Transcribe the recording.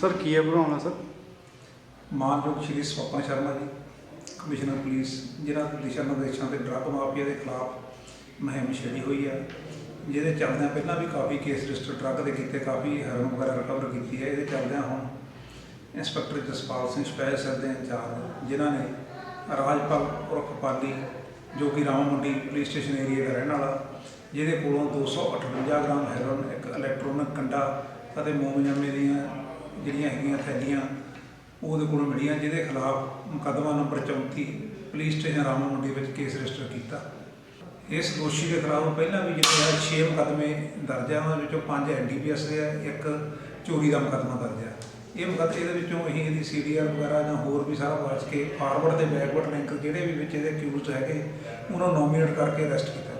Sir, ਕੀ ਹੈ ਬਣਾਉਣਾ sir? ਮਾਨਯੋਗ ਸ਼੍ਰੀ ਸਵਪਨ ਸ਼ਰਮਾ ਜੀ, ਕਮਿਸ਼ਨਰ ਪੁਲਿਸ, ਜਿਨ੍ਹਾਂ ਦਿਸ਼ਾ ਨਿਰਦੇਸ਼ਾਂ ਤੇ ਡਰੱਗ ਮਾਫੀਆ ਦੇ ਖਿਲਾਫ ਮੁਹਿੰਮ ਛੇੜੀ ਹੋਈ ਹੈ ਜਿਹਦੇ ਚੱਲਦਿਆਂ ਪਹਿਲਾਂ ਵੀ ਕਾਫੀ ਕੇਸ ਰਜਿਸਟਰ ਡਰੱਗ ਦੇ ਕੀਤੇ, ਕਾਫੀ ਹੈਰੋਨ ਵਗੈਰਾ ਰਿਕਵਰ ਕੀਤੀ ਹੈ। ਇਹਦੇ ਚੱਲਦਿਆਂ ਹੁਣ ਇੰਸਪੈਕਟਰ ਜਸਪਾਲ ਸਿੰਘ ਸਪੈਸ਼ਲ ਸਰ ਦੇ ਇੰਚਾਰਜ, ਜਿਨ੍ਹਾਂ ਨੇ ਰਾਜਪਾਲ ਉਰਫ ਪਾਲੀ, ਜੋ ਕਿ ਰਾਮ ਮੰਡੀ ਪੁਲਿਸ ਸਟੇਸ਼ਨ ਏਰੀਆ ਦਾ ਰਹਿਣ ਵਾਲਾ, ਜਿਹਦੇ ਕੋਲੋਂ 258 ਗ੍ਰਾਮ ਹੈਰੋਨ ਇੱਕ ਇਲੈਕਟ੍ਰੋਨਿਕ ਕੰਡਾ ਅਤੇ ਮੋਮਜਾਮੇ ਦੀਆਂ ਜਿਹੜੀਆਂ ਹੈਗੀਆਂ ਥੈਲੀਆਂ ਉਹਦੇ ਕੋਲੋਂ ਮਿਲੀਆਂ, ਜਿਹਦੇ ਖਿਲਾਫ ਮੁਕੱਦਮਾ number 34 police station Rama Mandi ਵਿੱਚ ਕੇਸ ਰਜਿਸਟਰ ਕੀਤਾ। ਇਸ ਦੋਸ਼ੀ ਦੇ ਖਿਲਾਫ ਪਹਿਲਾਂ ਵੀ ਜਿਹੜੇ ਆ 6 ਮੁਕੱਦਮੇ ਦਰਜ ਆ, ਉਹਨਾਂ ਵਿੱਚੋਂ 5 ਐਨਡੀਪੀਐਸ ਦੇ ਆ, ਇੱਕ ਚੋਰੀ ਦਾ ਮੁਕੱਦਮਾ ਦਰਜ ਆ। ਇਹ ਮੁਕੱਦਮੇ ਇਹਦੇ ਵਿੱਚੋਂ ਅਸੀਂ ਇਹਦੀ ਸੀਡੀਆਰ ਵਗੈਰਾ ਜਾਂ ਹੋਰ ਵੀ ਸਾਰਾ ਵਾਚ ਕੇ ਫਾਰਵਰਡ ਤੇ ਬੈਕਵਰਡ ਲਿੰਕ ਜਿਹੜੇ ਵੀ ਵਿੱਚ ਇਹਦੇ ਅਕਿਊਜ਼ਡ ਹੈਗੇ, ਉਹਨਾਂ ਨੂੰ ਨੋਮੀਨੇਟ ਕਰਕੇ ਅਰੈਸਟ ਕੀਤਾ।